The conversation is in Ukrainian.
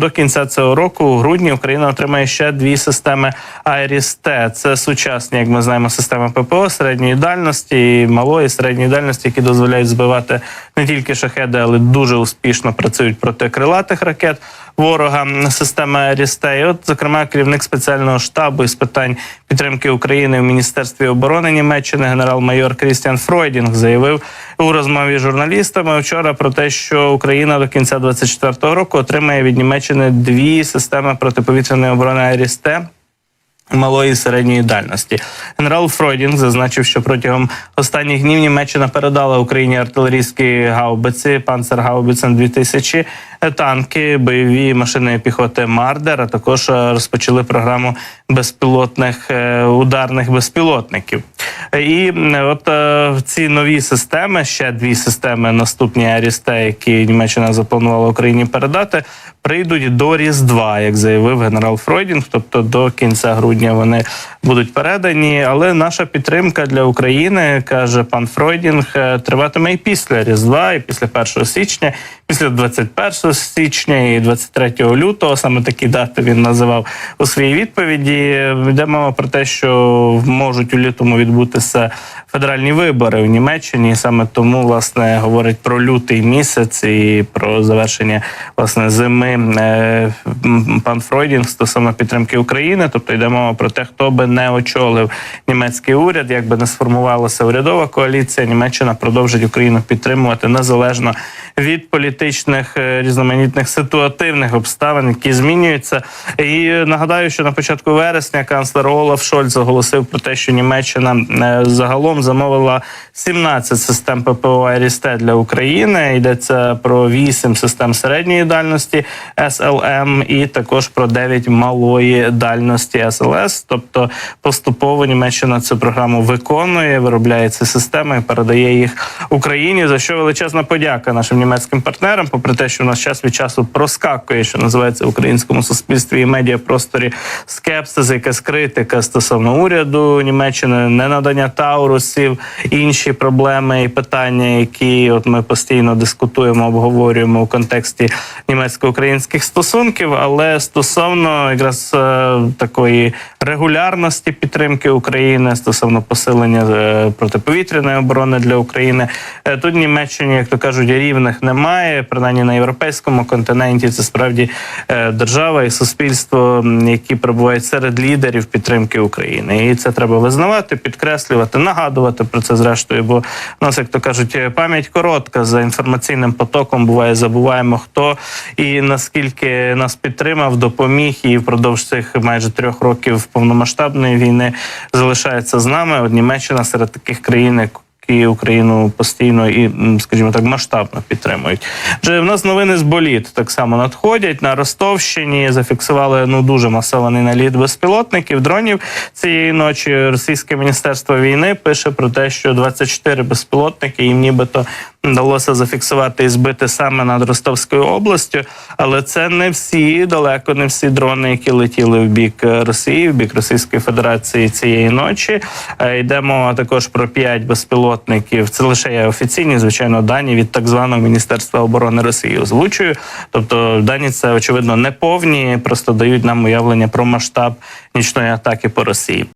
До кінця цього року, у грудні, Україна отримає ще дві системи IRIS-T. Це сучасні, як ми знаємо, системи ППО середньої дальності малої середньої дальності, які дозволяють збивати не тільки шахеди, але дуже успішно працюють проти крилатих ракет ворога. Система IRIS-T. От, зокрема, керівник спеціального штабу із питань підтримки України в Міністерстві оборони Німеччини, генерал-майор Крістіан Фройдінг, заявив у розмові з журналістами вчора про те, що Україна до кінця 2024 року отримає від Німеччини дві системи протиповітряної оборони «Айріс-Т» малої і середньої дальності. Генерал Фройдінг зазначив, що протягом останніх днів Німеччина передала Україні артилерійські гаубиці панцергаубицем 2000 танки, бойові машини піхоти Мардер. А також е, розпочали програму безпілотних е, ударних безпілотників. І е, от е, ці нові системи, ще дві системи наступні Арісте, які Німеччина запланувала Україні передати, прийдуть до Різдва, як заявив генерал Фройдінг. Тобто до кінця грудня вони будуть передані. Але наша підтримка для України каже пан Фройдінг, е, триватиме і після Різдва, і після 1 січня, після 21 січня і 23 лютого. Саме такі дати він називав у своїй відповіді. Йде мова про те, що можуть у лютому відбутися федеральні вибори в Німеччині. Саме тому власне говорить про лютий місяць і про завершення власне зими е, пан Фройдінг стосовно підтримки України. Тобто йде мова про те, хто би не очолив німецький уряд, як би не сформувалася урядова коаліція. Німеччина продовжить Україну підтримувати незалежно від політичних е, різноманітних ситуативних обставин, які змінюються. І нагадаю, що на початку вересня канцлер Олаф Шольц оголосив про те, що Німеччина е, загалом замовила 17 систем ППО «Айріс-Т» для України. Йдеться про 8 систем середньої дальності СЛМ і також про 9 малої дальності СЛС. Тобто поступово Німеччина цю програму виконує, виробляє ці системи передає їх Україні. За що величезна подяка нашим німецьким партнерам, попри те, що у нас час від часу проскакує, що називається в українському суспільстві і медіапросторі скепсис, якась критика стосовно уряду Німеччини, ненадання таурусів, інші проблеми і питання, які от ми постійно дискутуємо, обговорюємо у контексті німецько-українських стосунків. Але стосовно якраз е, такої регулярності підтримки України стосовно посилення е, протиповітряної оборони для України, е, тут Німеччині, як то кажуть, рівних немає. Принаймні на європейському континенті це справді е, держава і суспільство, які перебувають серед лідерів підтримки України, і це треба визнавати, підкреслювати, нагадувати про це зрештою. Бо в нас, як то кажуть, е, пам'ять коротка за інформаційним потоком. Буває, забуваємо хто і наскільки нас підтримав, допоміг і впродовж цих майже трьох років повномасштабної війни залишається з нами. От Німеччина серед таких країн, як і Україну постійно і, скажімо так, масштабно підтримують. Вже в нас новини з боліт так само надходять на Ростовщині. Зафіксували ну дуже масований наліт безпілотників, дронів цієї ночі. Російське міністерство війни пише про те, що 24 безпілотники їм нібито вдалося зафіксувати і збити саме над Ростовською областю. Але це не всі далеко не всі дрони, які летіли в бік е, Росії, в бік Російської Федерації цієї ночі. Е, Йде мова також про 5 безпілотників. Це лише є офіційні, звичайно, дані від так званого Міністерства оборони Росії. Озвучую. Тобто дані це очевидно не повні, просто дають нам уявлення про масштаб нічної атаки по Росії.